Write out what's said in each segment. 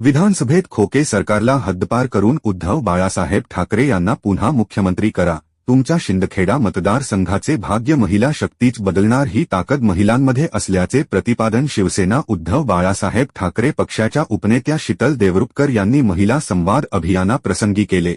विधानसभेत खोके सरकारला हद्दपार करून उद्धव बाळासाहेब ठाकरे यांना पुन्हा मुख्यमंत्री करा. तुमच्या शिंदखेडा मतदारसंघाचे भाग्य महिला शक्तीच बदलणार ही ताकद महिलांमध्ये असल्याचे प्रतिपादन शिवसेना उद्धव बाळासाहेब ठाकरे पक्षाच्या उपनेत्या शीतल देवरुपकर यांनी महिला संवाद अभियानाप्रसंगी केले.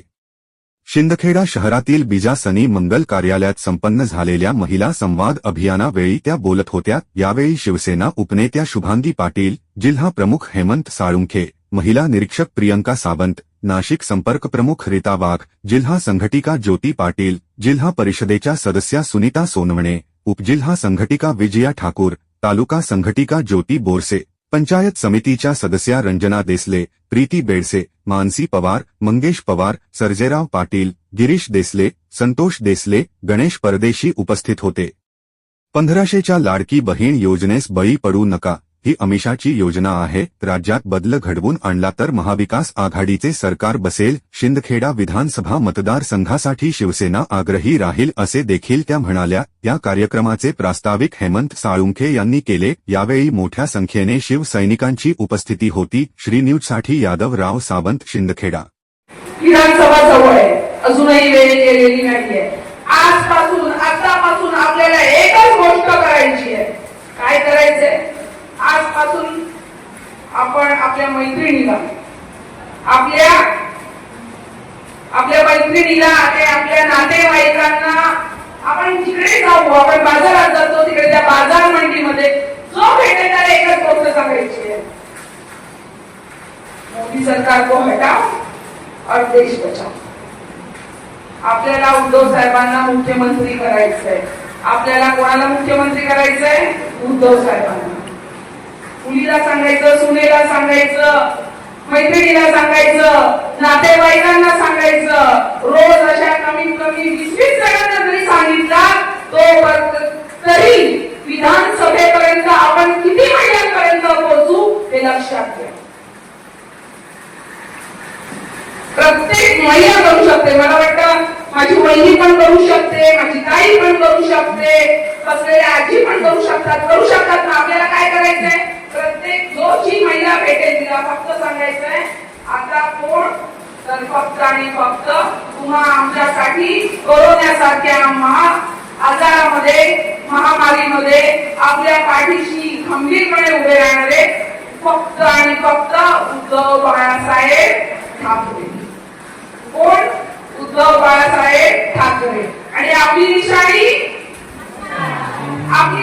शिंदखेडा शहरातील बिजासनी मंगल कार्यालयात संपन्न झालेल्या महिला संवाद अभियानावेळी त्या बोलत होत्या. यावेळी शिवसेना उपनेत्या शुभांगी पाटील जिल्हा प्रमुख हेमंत साळुंखे महिला निरीक्षक प्रियंका सावंत नाशिक संपर्क प्रमुख रीता वाघ जिल्हा संघटिका ज्योती पाटील जिल्हा परिषदेच्या सदस्या सुनीता सोनवणे उपजिल्हा संघटिका विजया ठाकूर तालुका संघटिका ज्योती बोरसे पंचायत समितीच्या सदस्या रंजना देसले प्रीती बेडसे मानसी पवार मंगेश पवार सर्जेराव पाटील गिरीश देसले संतोष देसले गणेश परदेशी उपस्थित होते. पंधराशेच्या लाडकी बहीण योजनेस बळी पडू नका. ही अमिषाची योजना आहे. राज्यात बदल घडवून आणला तर महाविकास आघाडीचे सरकार बसेल. शिंदखेडा विधानसभा मतदारसंघासाठी शिवसेना आग्रही राहील असे देखील त्या म्हणाल्या. या कार्यक्रमाचे प्रास्ताविक हेमंत साळुंखे यांनी केले. यावेळी मोठ्या संख्येने शिवसैनिकांची उपस्थिती होती. श्री न्यूजसाठी यादवराव सावंत शिंदखेडा. विधानसभा जवळ आहे. अजूनही वेळ गेलेली नाहीये. आजपासून आतापासून आपल्याला एकच गोष्ट करायची आहे काय करायचंय आजपासून आपण आपल्या मैत्रिणीला. आपल्या आपल्या मैत्रिणीला आणि आपल्या नातेवाईकांना आपण जिकडे जाऊ आपण बाजारात जातो तिकडे त्या बाजार मंडीमध्ये जो भेटेल त्याला एकच गोष्ट सांगायची आहे. मोदी सरकार को हटाओ और देश बचाव. आपल्याला उद्धव साहेबांना मुख्यमंत्री करायचंय. आपल्याला कोणाला मुख्यमंत्री करायचंय? उद्धव साहेबांना. मुलीला सांगायचं सुनेला सांगायचं मैत्रिणीला सांगायचं नातेवाईकांना सांगायचं रोज अशा कमीत कमी वीस वीस जणांना जरी सांगितला तो तरी विधानसभेपर्यंत आपण किती महिन्यांपर्यंत पोहोचू हे लक्षात घ्या. प्रत्येक महिला करू शकते. मला वाटतं माझी वहिनी पण करू शकते माझी ताई पण करू शकते कसलेल्या आजी पण करू शकतात. करू शकतात ना? आपल्याला काय करायचंय? तिला फक्त सांगायचंय आता कोण? तर फक्त आणि फक्त तुम्हा आमच्यासाठी कोरोनासारख्या महा आजारामध्ये महामारीमध्ये आपल्या पाठीशी खंबीरपणे उभे राहणारे फक्त आणि फक्त उद्धव बाळासाहेब ठाकरे. कोण? उद्धव बाळासाहेब ठाकरे. आणि आपली निशाणी? आपली